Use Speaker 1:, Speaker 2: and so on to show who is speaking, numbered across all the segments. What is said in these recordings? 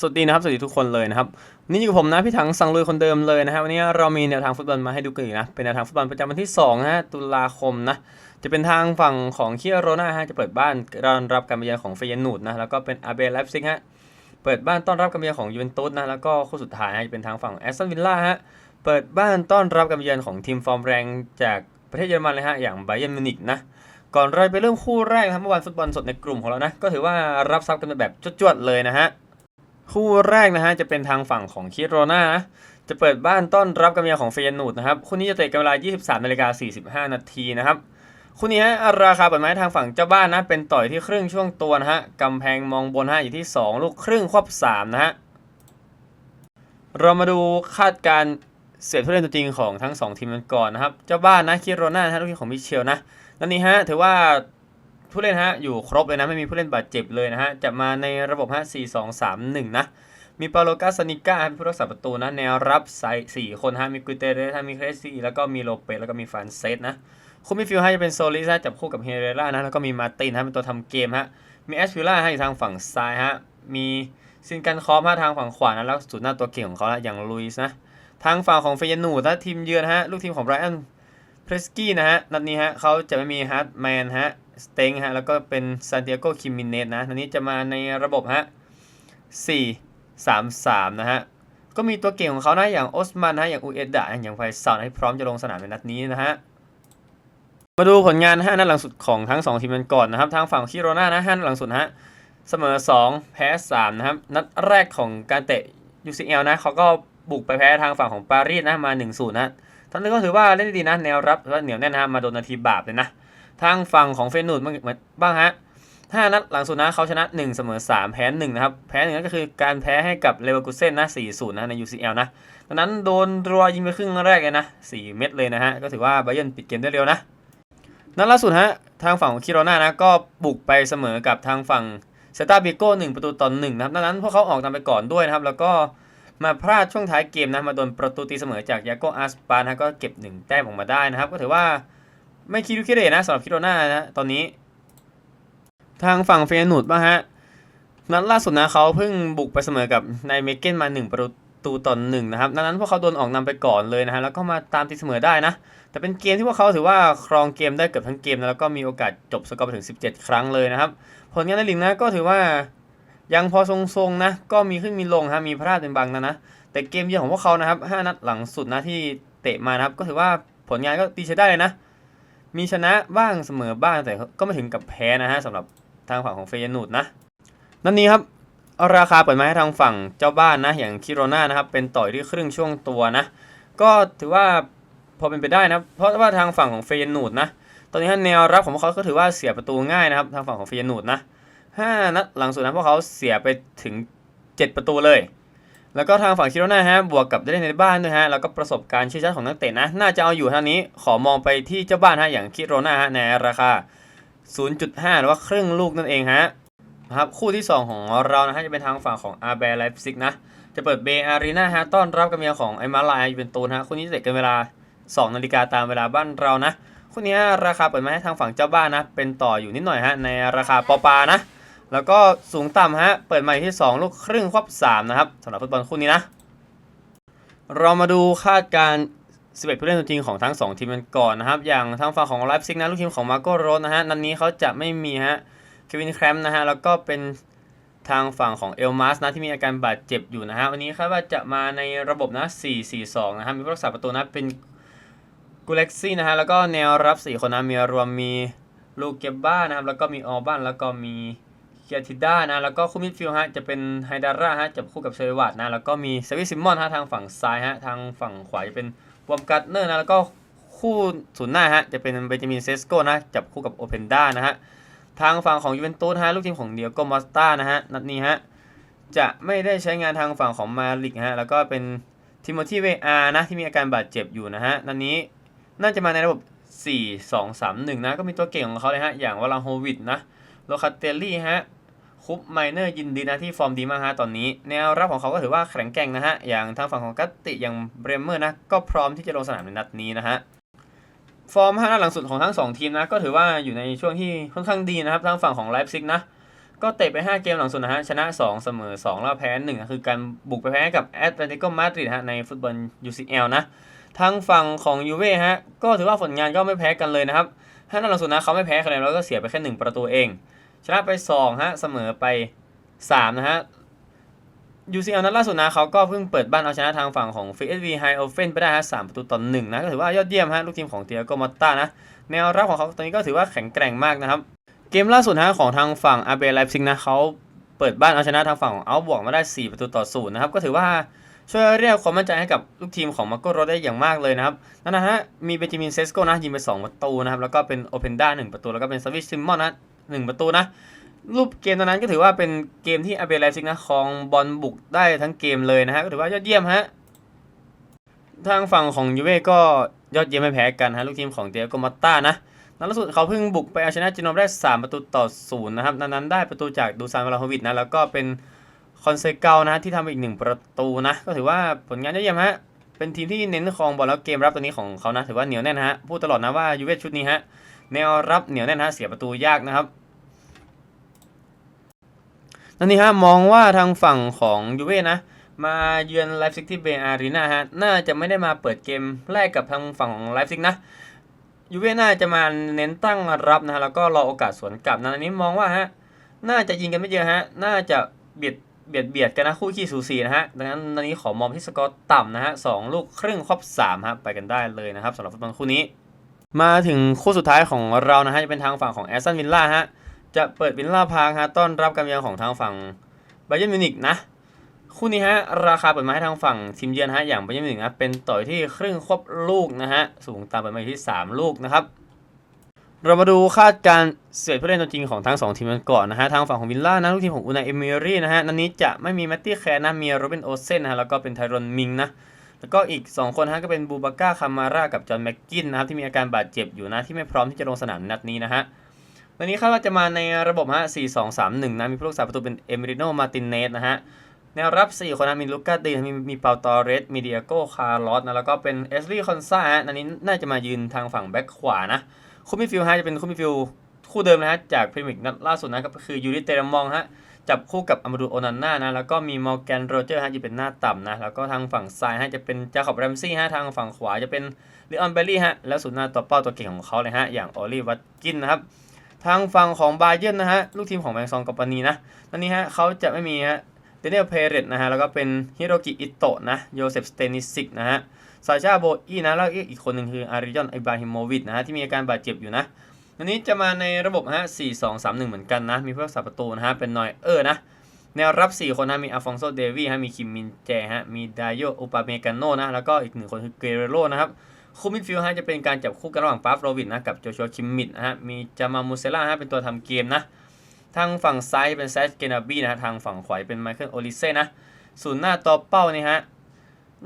Speaker 1: สวัสดีนะครับ สวัสดีทุกคนเลยนะครับนี่อยู่กับผมนะพี่ถังสังลุยคนเดิมเลยนะครับวันนี้เรามีแนวทางฟุตบอลมาให้ดูกันอีกนะเป็นแนวทางฟุตบอลประจำวันที่2นะฮะตุลาคมนะจะเป็นทางฝั่งของเคียโรนาฮะจะเปิดบ้านต้อนรับการมาเยือนของเฟยนูดนะแล้วก็เป็นอาเบลไลฟ์ซิกฮะเปิดบ้านต้อนรับการมาเยือนของยูเวนตุสนะแล้วก็คู่สุดท้ายจะเป็นทางฝั่งแอสตันวิลล่าฮะเปิดบ้านต้อนรับการมาเยือนของทีมฟอร์มแรงจากประเทศเยอรมันเลยฮะอย่างไบเยร์นมิวนิกนะก่อนเราไปเริ่มคู่แรกนะครับเมื่อวานฟุตบอลสดในกลุ่มของเรานะก็ถือว่ารับซับกันแบบจวดๆเลยนะฮะ คู่แรกนะฮะจะเป็นทางฝั่งของคิโรนานะจะเปิดบ้านต้อนรับกำเนิดของเฟยนูดนะครับคู่นี้จะเตะกันเวลา 23นาฬิกา45 นาทีนะครับคู่นี้ฮะราคาเปิดไม้ทางฝั่งเจ้าบ้านนะเป็นต่อยที่ครึ่งช่วงตัวนะฮะกำแพงมองบนฮะอยู่ที่ 2 ลูกครึ่งควบ3นะฮะเรามาดูคาดการเสียผู้เล่นตัวจริงของทั้งสองทีมกันก่อนนะครับ เจ้าบ้านนะคิโรนานะฮะลูกทีมของมิเชลนะนั่นนี่ฮะถือว่า ผู้เล่นฮะอยู่ครบเลยนะไม่มีผู้เล่นบาดเจ็บเลยนะฮะจะมาในระบบฮะ4 2 3 1 นะมีปาโลกาสนิก้าเป็นผู้รักษาประตูนะแนวรับไซสี่คนฮะมีกุเตเรสฮะมีเครซี่แล้วก็มีโลเปสแล้วก็มีฟานเซสนะคู่มิดฟิลฮะจะเป็นโซลิสฮะจับคู่กับเฮเรล่านะแล้วก็มีมาตินฮะเป็นตัวทำเกมฮะมีแอสฟิล่าฮะอยู่ทางฝั่งซ้ายฮะมีซินกันคอฟฮะทางฝั่งขวานะแล้วสุดหน้าตัวเก่งของเขาละอย่างลุยส์นะทางฝั่งของเฟยนูดนะทีมเยือนฮะลูกทีมของไบรอันเพรสกี้นะฮะนัดนี้ฮะเขาจะไม่มีฮาร์ดแมนฮะ สเต็งฮะแล้วก็เป็นซานติอาโกคิมิเนสนะนัดนี้จะมาในระบบฮะ4 3 3 นะฮะ ก็มีตัวเก่งของเขานะอย่างออสมันฮะอย่างอูเอดะอย่างไฟซาวให้พร้อมจะลงสนามในนัดนี้นะฮะมาดูผลงาน5นัดหลังสุดของทั้ง 2 ทีมกันก่อนนะครับ ทางฝั่งคิโรนานะ5นัดหลังสุดฮะเสมอ 2 แพ้ 3 นะครับ นัดแรกของการเตะ UCL นะเขาก็บุกไปแพ้ทางฝั่งของปารีสนะมา1-0นะทั้งนี้ก็ถือว่าเล่นได้ดีนะแนวรับก็เหนียวแน่นนะฮะมาโดนนาทีบาปเลยนะ ทางฝั่งของเฟนูดบ้างบ้างฮะห้านัดหลังสุดนะเขาชนะ 1 เสมอ 3 แพ้1นะครับ แพ้หนึ่งก็คือการแพ้ให้กับเลเวอร์กูเซ่นนะ4-0 นะ ใน UCL นะดังนั้นโดนรัวยิงไปครึ่งแรกเลยนะ 4 เม็ดเลยนะฮะ ก็ถือว่าไบเยร์นปิดเกมได้เร็วนะ นัดล่าสุดฮะ ทางฝั่งของคิโรนานะ ก็บุกไปเสมอกับทางฝั่งเซตาบิโก้1ประตูต่อ1นะครับดังนั้นพวกเขาออกนำไปก่อนด้วยนะครับ แล้วก็มาพลาดช่วงท้ายเกมนะ มาโดนประตูตีเสมอจากยาโกอาสปานะก็เก็บ1แต้มออกมาได้นะครับ ก็ถือว่า ไม่คิดดูคิดเลยนะสำหรับคิโรนานะตอนนี้ ทางฝั่งเฟยนูดบ้างฮะ นัดล่าสุดนะเขาเพิ่งบุกไปเสมอกับนายเมเกนมา1ประตูต่อหนึ่งนะครับดังนั้นพวกเขาโดนออกนำไปก่อนเลยนะฮะแล้วก็มาตามตีเสมอได้นะ แต่เป็นเกมที่พวกเขาถือว่าครองเกมได้เกือบทั้งเกมนะแล้วก็มีโอกาสจบสกอร์ไปถึง 17 ครั้งเลยนะครับผลงานในลีกนะก็ถือว่ายังพอทรงๆนะ ก็มีขึ้นมีลงฮะมีพลาดเป็นบางนะนะ แต่เกมเยือนของพวกเขานะครับ 5 นัดหลังสุดนะที่เตะมานะครับ ก็ถือว่าผลงานก็ตีใช้ได้เลยนะ มีชนะบ้างเสมอบ้างแต่ก็ไม่ถึงกับแพ้นะฮะสำหรับทางฝั่งของเฟยนูดนะนั่นนี้ครับราคาเปิดมาให้ทางฝั่งเจ้าบ้านนะอย่างคิโรนานะครับเป็นต่อยที่ครึ่งช่วงตัวนะ ก็ถือว่าพอเป็นไปได้นะเพราะว่าทางฝั่งของเฟยนูดนะตอนนี้แนวรับของพวกเขาก็ถือว่าเสียประตูง่ายนะครับทางฝั่งของเฟยนูดนะห้านัดหลังสุดนะพวกเขาเสียไปถึง 7 ประตูเลย แล้วก็ทางฝั่งคิโรนาฮะบวกกับได้เล่นในบ้านด้วยฮะแล้วก็ประสบการณ์ชี้ชัดของนักเตะนะ น่าจะเอาอยู่เท่านี้ขอมองไปที่เจ้าบ้านฮะอย่างคิโรนาฮะในราคา 0.5 หรือว่าครึ่งลูกนั่นเองฮะนะครับคู่ที่ 2 ของเรานะฮะจะเป็นทางฝั่งของอาร์เบร์ไลฟ์ซิกนะจะเปิดเบอารีนาฮะต้อนรับกับเมียของไอมาลายยูเวนตูนฮะคู่นี้จะเตะกันเวลา 2 นาฬิกาตามเวลาบ้านเรานะคู่นี้ราคาเปิดมาให้ทางฝั่งเจ้าบ้านนะเป็นต่ออยู่นิดหน่อยฮะในราคาปอปานะ แล้วก็สูงต่ำฮะ เปิดใหมาที่ 2 ลูกครึ่งควบ 3 นะครับสำหรับฟุตบอลคู่นี้นะ เรามาดูคาดการ 11 ผู้เล่นตัวจริงของทั้ง 2 ทีมกันก่อนนะครับ อย่างทางฝั่งของไลฟ์ซิกนะลูกทีมของมาโกโรสนะฮะ นัดนนี้เขาจะไม่มีฮะเควินแครมนะฮะ แล้วก็เป็นทางฝั่งของเอลมาสนะที่มีอาการบาดเจ็บอยู่นะฮะ วันนี้คาดว่าจะมาในระบบนะ 4-4-2 นะฮะ มีผู้รักษาประตูนะเป็นกูเล็กซี่นะฮะ แล้วก็แนวรับ 4 คนนะมีรวมมีลูกเก็บบ้านะครับ แล้วก็มีออบ้านแล้วก็มี เคียทิด้านะแล้วก็คู่มิดฟิลด์ฮะจะเป็นไฮดาร่าฮะจับคู่กับเชยวัตนะแล้วก็มีเซวิซิมอนฮะทางฝั่งซ้ายฮะทางฝั่งขวาจะเป็นวอมกัตเนอร์นะแล้วก็คู่ศูนย์หน้าฮะจะเป็นเบนจามินเซสโกนะจับคู่กับโอเพนด้านะฮะทางฝั่งของยูเวนตุสฮะลูกทีมของเดียโกมอสตานะฮะนัดนี้ฮะจะไม่ได้ใช้งานทางฝั่งของมาลิกฮะแล้วก็เป็นทิโมธีเวอานะที่มีอาการบาดเจ็บอยู่นะฮะนัดนี้น่าจะมาในระบบ 4 2 3 1 นะก็มีตัวเก่งของเขาเลยฮะอย่างวาลังโฮวิดนะโลคาเตลลี่ฮะ คุปไมเนอร์ยินดีนะที่ฟอร์มดีมากฮะตอนนี้ แนวรับของเขาก็ถือว่าแข็งแกร่งนะฮะ อย่างทางฝั่งของกัตติอย่างเบรเมอร์นะ ก็พร้อมที่จะลงสนามในนัดนี้นะฮะ ฟอร์ม5นัดหลังสุดของทั้ง 2 ทีมนะ ก็ถือว่าอยู่ในช่วงที่ค่อนข้างดีนะครับ ทางฝั่งของไลฟ์ซิกนะ ก็เตะไป 5 เกมหลังสุดนะฮะ ชนะ 2 เสมอ 2 แล้วแพ้ 1 คือการบุกไปแพ้กับแอตเลติโกมาดริดฮะในฟุตบอล UCL นะ ทางฝั่งของยูเว่ฮะ ก็ถือว่าผลงานก็ไม่แพ้กันเลยนะครับห้านัดหลังสุดนะเขาไม่แพ้คะแนนแล้วก็เสียไปแค่1ประตูเอง ชนะไป2ฮะเสมอไป 3 นะฮะ UCL นัดล่าสุดนะเขาก็เพิ่งเปิดบ้านเอาชนะทางฝั่งของ FSV High Ofen ไปได้ฮะ3ประตูต่อ1นะก็ถือว่ายอดเยี่ยมฮะลูกทีมของเตียโกมอตตานะแนวรับของเขาตอนนี้ก็ถือว่าแข็งแกร่งมากนะครับ เกมล่าสุดฮะของทางฝั่งอาเบไลฟ์ซิงนะเขาเปิดบ้านเอาชนะทางฝั่งของเอาบวกมาได้ 4 ประตูต่อศูนย์นะครับก็ถือว่าช่วยเรียกความมั่นใจให้กับลูกทีมของมาโกโรได้อย่างมากเลยนะครับ นั่นนะฮะมีเบนจามินเซสโกนะยิงไป 2 ประตูนะครับ แล้วก็เป็นโอเพนด้า1ประตู แล้วก็เป็นซาวิชซิมมอนนะ หนึ่งประตูนะ รูปเกมตอนนั้นก็ถือว่าเป็นเกมที่อาเบรไลซิงนะครองบอลบุกได้ทั้งเกมเลยนะฮะก็ถือว่ายอดเยี่ยมฮะทางฝั่งของยูเว่ก็ยอดเยี่ยมไม่แพ้กันฮะลูกทีมของเตียโกมาต้านะนัดล่าสุดเขาเพิ่งบุกไปเอาชนะจิโนมได้ 3 ประตูต่อศูนย์นะครับนั้นนั้นได้ประตูจากดูซานวลาโฮวิดนะแล้วก็เป็นคอนเซเกานะที่ทำอีกหนึ่งประตูนะ ก็ถือว่าผลงานยอดเยี่ยมฮะเป็นทีมที่เน้นครองบอลแล้วเกมรับตัวนี้ของเขานะถือว่าเหนียวแน่นฮะพูดตลอดนะว่ายูเว่ชุดนี้ฮะ แนวรับเหนียวแน่นฮะเสียประตูยากนะครับนั่นนี่ฮะมองว่าทางฝั่งของยูเว่นะมาเยือนไลฟ์ซิกที่เบอารีนาฮะน่าจะไม่ได้มาเปิดเกมแรกกับทางฝั่งของไลฟ์ซิกนะยูเว่น่าจะมาเน้นตั้งรับนะฮะแล้วก็รอโอกาสสวนกลับนะอันนี้มองว่าฮะน่าจะยิงกันไม่เยอะฮะน่าจะเบียดเบียดเบียดกันนะคู่ขี้สูสีนะฮะดังนั้นอันนี้ขอมองที่สกอร์ต่ำนะฮะสองลูกครึ่งครอบสามฮะไปกันได้เลยนะครับสำหรับฟุตบอลคู่นี้ มาถึงคู่สุดท้ายของเรานะฮะจะเป็นทางฝั่งของแอสตันวิลล่าฮะจะเปิดวิลล่าพาร์คฮะต้อนรับการเยือนของทางฝั่งไบเยนมิวนิกนะคู่นี้ฮะราคาเปิดมาให้ทางฝั่งทีมเยือนฮะอย่างไบเยนมิวนิกนะเป็นต่อยที่ครึ่งครบลูกนะฮะสูงตามเปิดมาที่ 3 ลูกนะครับเรามาดูคาดการเสียผู้เล่นตัวจริงของทั้ง 2 ทีมกันก่อนนะฮะทางฝั่งของวิลล่านะลูกทีมของอูนายเอมิรี่นะฮะนันนี้จะไม่มีแมตตี้แคร์นะมีโรเบนโอเซนนะฮะแล้วก็เป็นไทรอนมิงนะ แล้วก็อีก 2 คนฮะก็เป็นบูบาก้าคามาร่ากับจอห์นแม็กกินนะครับที่มีอาการบาดเจ็บอยู่นะที่ไม่พร้อมที่จะลงสนามนัดนี้นะฮะวันนี้คาดว่าจะมาในระบบฮะ4 2 3 1นะมีผู้รักษาประตูเป็นเอมิริโนมาตินเนสนะฮะแนวรับ 4 คนนะมีลูก้าดีนมีมีเปาตอเรสมีเดียโก้คาร์ลอสนะแล้วก็เป็นเอสลี่คอนซ่าฮะอันนี้น่าจะมายืนทางฝั่งแบ็คขวานะคู่มิฟิลฮะจะเป็นคู่มิฟิลคู่เดิมนะฮะจากพรีเมียร์ลีกนัดล่าสุดนะก็คือยูริเตรมองฮะ จับคู่กับอามาดูโอนันนานะ แล้วก็มีมอร์แกนโรเจอร์ฮะจะเป็นหน้าต่ำนะ แล้วก็ทางฝั่งซ้ายฮะจะเป็นจาคอบแรมซี่ฮะ ทางฝั่งขวาจะเป็นลิออนเบลลี่ฮะ แล้วสุดหน้าตัวเป้าตัวเก่งของเขาเลยฮะ อย่างออลลี่วัตกินนะครับ ทางฝั่งของบาเยนนะฮะ ลูกทีมของแบงซองกัปปานีนะตอนนี้ฮะเขาจะไม่มีฮะ เดนิเอลเพเรตนะฮะ แล้วก็เป็นฮิโรกิอิโตะนะ โยเซฟสเตนิสิกนะฮะ ซาชาโบอีนะ แล้วอีกคนหนึ่งคืออาริยอนไอบราฮิโมวิชนะฮะ ที่มีอาการบาดเจ็บอยู่นะ อันนี้จะมาในระบบฮะ4 2 3 1เหมือนกันนะ มีผู้รักษาประตูนะฮะ เป็นนอยเออร์นะ แนวรับ 4 คนนะ มีอาฟองโซ เดวีฮะ มีคิมมินแจฮะ มีดายโยอุปาเมกาโนนะ แล้วก็อีกหนึ่งคนคือเกเรโรนะครับ คู่มิดฟิลด์ฮะ จะเป็นการจับคู่กันระหว่างปาฟโรวินนะ กับโจชัวคิมมิดนะฮะ มีจามามูเซล่าฮะ เป็นตัวทำเกมนะ ทางฝั่งซ้ายเป็นแซชเกนาบีนะฮะทางฝั่งขวาเป็นไมเคิลโอลิเซ่นะ ศูนย์หน้าตัวเป้านี่ฮะ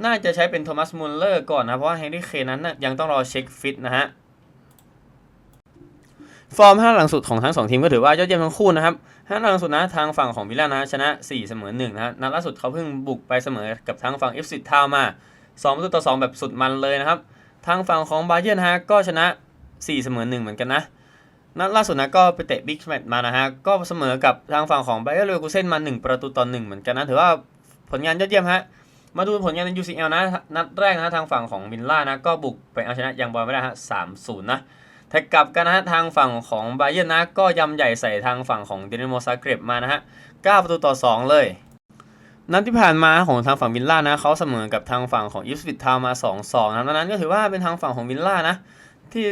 Speaker 1: น่าจะใช้เป็นโทมัสมูลเลอร์ก่อนนะ เพราะว่าเฮนรี่เคนนั้นนะยังต้องรอเช็คฟิตนะฮะ ฟอร์มห้าหลังสุดของทั้งสองทีมก็ถือว่ายอดเยี่ยมทั้งคู่นะครับห้าหลังสุดนะทางฝั่งของวิลล่านะชนะ 4 เสมอ1นะนัดล่าสุดเขาเพิ่งบุกไปเสมอกับทางฝั่งเอฟซิทาวมา2ประตูต่อ 2 แบบสุดมันเลยนะครับ ทางฝั่งของบาเยิร์นฮะก็ชนะ 4 เสมอ1เหมือนกันนะนัดล่าสุดนะก็ไปเตะบิ๊กแมตช์มานะฮะก็เสมอกับทางฝั่งของไบเออร์เลกูเซนมา 1 ประตูต่อ1เหมือนกันนะถือว่าผลงานยอดเยี่ยมฮะมาดูผลงานใน UCL นะนัดแรกนะทางฝั่งของมินล่านะก็บุกไปเอาชนะยังบอลไม่ได้ฮะ3-0นะ แท็กกลับกันนะฮะทางฝั่งของไบเยนนะก็ยำใหญ่ใส่ทางฝั่งของเดนิโมซาเกรบมานะฮะ9ประตูต่อ 2 เลยนัดที่ผ่านมาของทางฝั่งวิลล่านะเขาเสมอกับทางฝั่งของอิฟสวิตทาวมา 2-2นะดังนั้นก็ถือว่าเป็นทางฝั่งของวิลล่านะที่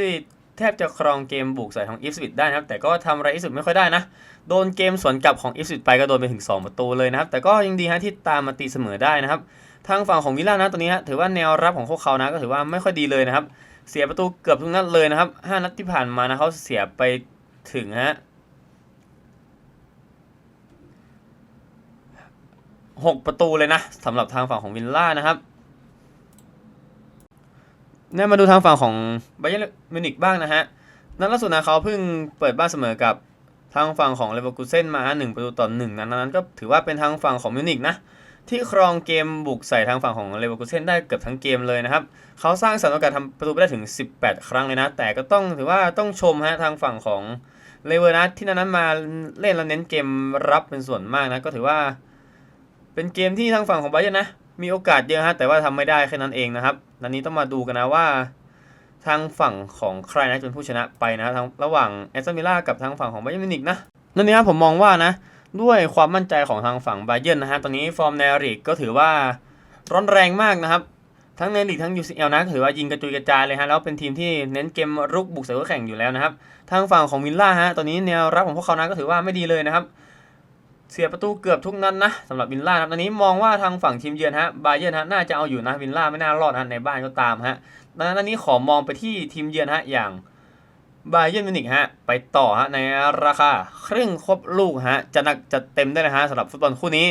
Speaker 1: แทบจะครองเกมบุกใส่ของอิฟสวิตได้นะครับ แต่ก็ทำอะไรอิฟสวิตไม่ค่อยได้นะ โดนเกมสวนกลับของอิฟสวิตไปก็โดนไปถึง 2 ประตูเลยนะครับ แต่ก็ยังดีฮะที่ตามมาตีเสมอได้นะครับ ทางฝั่งของวิลล่านะตอนนี้ฮะถือว่าแนวรับของพวกเขานะก็ถือว่าไม่ค่อยดีเลยนะครับ เสียประตูเกือบทุกนัดเลยนะครับ 5 นัดที่ผ่านมานะเขาเสียไปถึงฮะหกประตูเลยนะสำหรับทางฝั่งของวิลล่านะครับเนี่ยมาดูทางฝั่งของไบเย r n นมิวนิกบ้างนะฮะ นัดล่าสุดนะเขาเพิ่งเปิดบ้านเสมอกับทางฝั่งของเลเวอร์คูเซนมา1ประตูต่อ1นั้นนั้นก็ถือว่าเป็นทางฝั่งของมิวนิกนะ ที่ครองเกมบุกใส่ทางฝั่งของเลเวอร์คูเซนได้เกือบทั้งเกมเลยนะครับ เขาสร้างสรรค์โอกาสทำประตูไปได้ถึง 18 ครั้งเลยนะ แต่ก็ต้องถือว่าต้องชมฮะทางฝั่งของเลเวอร์นะที่นั้นมาเล่นแล้วเน้นเกมรับเป็นส่วนมากนะ ก็ถือว่า เป็นเกมที่ทางฝั่งของไบเยนนะ มีโอกาสเยอะฮะแต่ว่าทำไม่ได้แค่นั้นเองนะครับนันนี้ต้องมาดูกันนะว่า ทางฝั่งของใครนะจะเป็นผู้ชนะไปนะทางระหว่างแอสตันวิลล่ากับทางฝั่งของไบเยนมินิกนะนั่นนี่ครับผมมองว่านะ ด้วยความมั่นใจของทางฝั่งไบเยนนะฮะ ตอนนี้ฟอร์มในลีกก็ถือว่าร้อนแรงมากนะครับ ทั้งในลีกทั้ง UCL นะถือว่ายิงกระจุยกระจายเลยฮะ แล้วเป็นทีมที่เน้นเกมรุกบุกใส่คู่แข่งอยู่แล้วนะครับ ทางฝั่งของวิลล่าฮะ ตอนนี้แนวรับของพวกเขานะก็ถือว่าไม่ดีเลยนะครับ เสียประตูเกือบทุกนัดนนะสำหรับวิลล่าครับตอนนี้มองว่าทางฝั่งทีมเยือนฮะบาเยนฮะน่าจะเอาอยู่นะวิลล่าไม่น่ารอดนะในบ้านก็ตามฮะดังนั้นอันนี้ขอมองไปที่ทีมเยือนฮะอย่าง บาเยิร์นมิวนิกฮะไปต่อฮะในราคาครึ่งครบลูกฮะจะหนักจะเต็มได้เลยฮะสำหรับฟุตบอลคู่นี้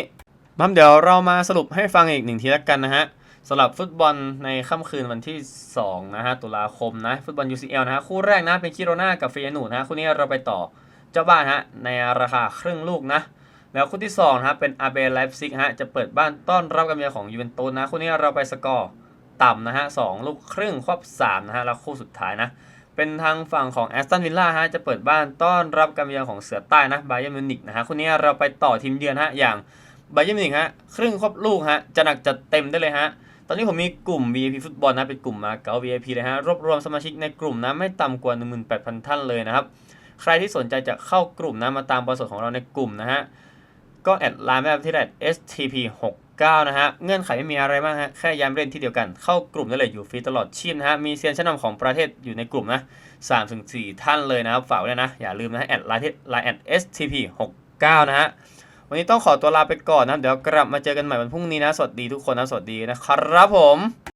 Speaker 1: มาเดี๋ยวเรามาสรุปให้ฟังอีกหนึ่งทีละกันนะฮะสำหรับฟุตบอลในค่ำคืนวันที่ 2 นะฮะ ตุลาคมนะ ฟุตบอล UCL นะฮะ คู่แรกนะ เป็นคิโรนากับเฟียนูนะฮะ คู่นี้เราไปต่อเจ้าบ้านฮะ ในราคาครึ่งลูกนะ แล้วคู่ที่2นะฮะ เป็นอาเบไลฟ์ซิกฮะ จะเปิดบ้านต้อนรับการเยือนของยูเวนตุสนะ คู่นี้เราไปสกอร์ต่ำนะฮะสองลูกครึ่งครอบ3นะฮะ แล้วคู่สุดท้ายนะ เป็นทางฝั่งของแอสตันวิลล่าฮะจะเปิดบ้านต้อนรับการเยือนของเสือใต้นะไบเยร์มิวนิกนะฮะคู่นี้เราไปต่อทีมเยือนฮะอย่างไบเยร์มิวนิกฮะครึ่งครบลูกฮะจะหนักจะเต็มได้เลยฮะตอนนี้ผมมีกลุ่ม VIP ฟุตบอลนะเป็นกลุ่มมาเก๊า VIP เลยฮะรวบรวมสมาชิกในกลุ่มนะไม่ต่ำกว่า 18,000 ท่านเลยนะครับใครที่สนใจจะเข้ากลุ่มนะมาตามบริษัทของเราในกลุ่มนะฮะ ก็แอดไลน์แบบที่แอด STP 69นะฮะ เงื่อนไขไม่มีอะไรมากฮะ แค่ย้ำเล่นที่เดียวกัน เข้ากลุ่มได้เลยอยู่ฟรีตลอดชีพนะฮะ มีเซียนชั้นนำของประเทศอยู่ในกลุ่มนะ3-4ท่านเลยนะครับ ฝากไว้ด้วยนะ อย่าลืมนะแอดไลน์ที่ไลน์แอด STP 69นะฮะ วันนี้ต้องขอตัวลาไปก่อนนะ เดี๋ยวกลับมาเจอกันใหม่วันพรุ่งนี้นะ สวัสดีทุกคนนะ สวัสดีนะครับผม